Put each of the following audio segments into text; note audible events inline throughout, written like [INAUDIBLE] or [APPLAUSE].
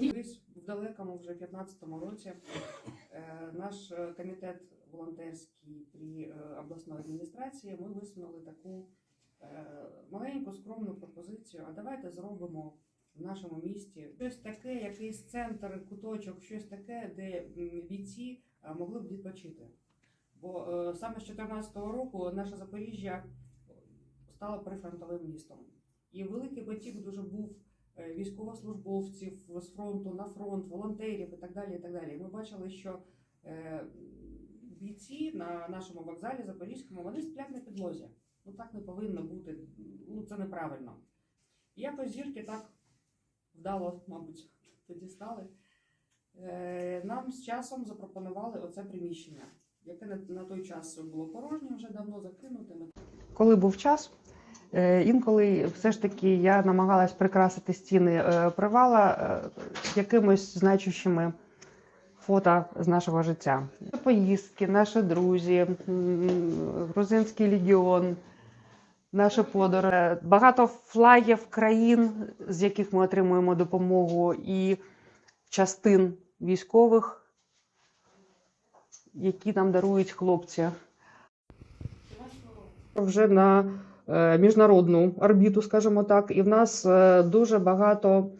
Десь в далекому вже 15-му році е, наш е, комітет волонтерський при е, обласної адміністрації ми висунули таку маленьку скромну пропозицію. А давайте зробимо в нашому місті щось таке, якийсь центр, куточок, щось таке, де бійці могли б відпочити. Бо саме з 2014 року наше Запоріжжя стало прифронтовим містом. І великий потік дуже був військовослужбовців з фронту на фронт, волонтерів і так далі. І так далі. Ми бачили, що е, бійці на нашому вокзалі Запорізькому вони сплять на підлозі. Ну так не повинно бути. Ну це неправильно. І якось зірки так вдало, мабуть, [LAUGHS] тоді стали. Е, Нам з часом запропонували оце приміщення, яке на, той час було порожнє, вже давно закинуте. Коли був час, е, інколи все ж таки я намагалась прикрасити стіни е, привала е, якимось значущими фото з нашого життя. Поїздки, наші друзі, грузинський легіон, наші подорожі, багато флагів країн, з яких ми отримуємо допомогу, і частин військових, які нам дарують хлопці вже на е, міжнародну орбіту, скажімо так, і в нас е, дуже багато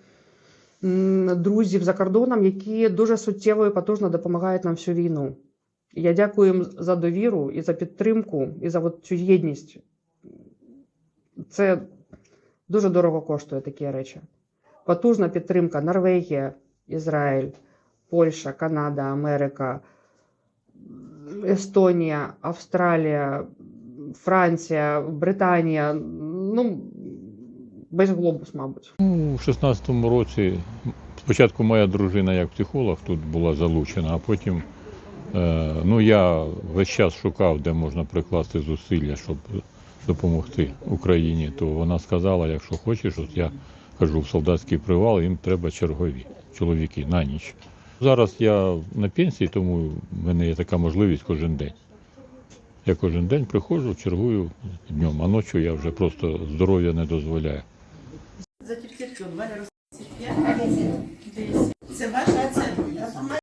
друзів за кордоном, які дуже суттєво і потужно допомагають нам всю війну. Я дякую їм за довіру і за підтримку, і за от цю єдність. Це дуже дорого коштує такі речі. Потужна підтримка Норвегія, Ізраїль, Польща, Канада, Америка, Естонія, Австралія, Франція, Британія. Ну, весь глобус, мабуть. У 16-му році спочатку моя дружина як психолог тут була залучена, а потім е, ну, я весь час шукав, де можна прикласти зусилля, щоб допомогти Україні. То вона сказала, якщо хочеш, от я хожу в солдатський привал, їм треба чергові чоловіки на ніч. Зараз я на пенсії, тому в мене є така можливість кожен день. Я кожен день приходжу, чергую днем, а ночі я вже просто здоров'я не дозволяє. За тільки у мене роз 10. Це ваша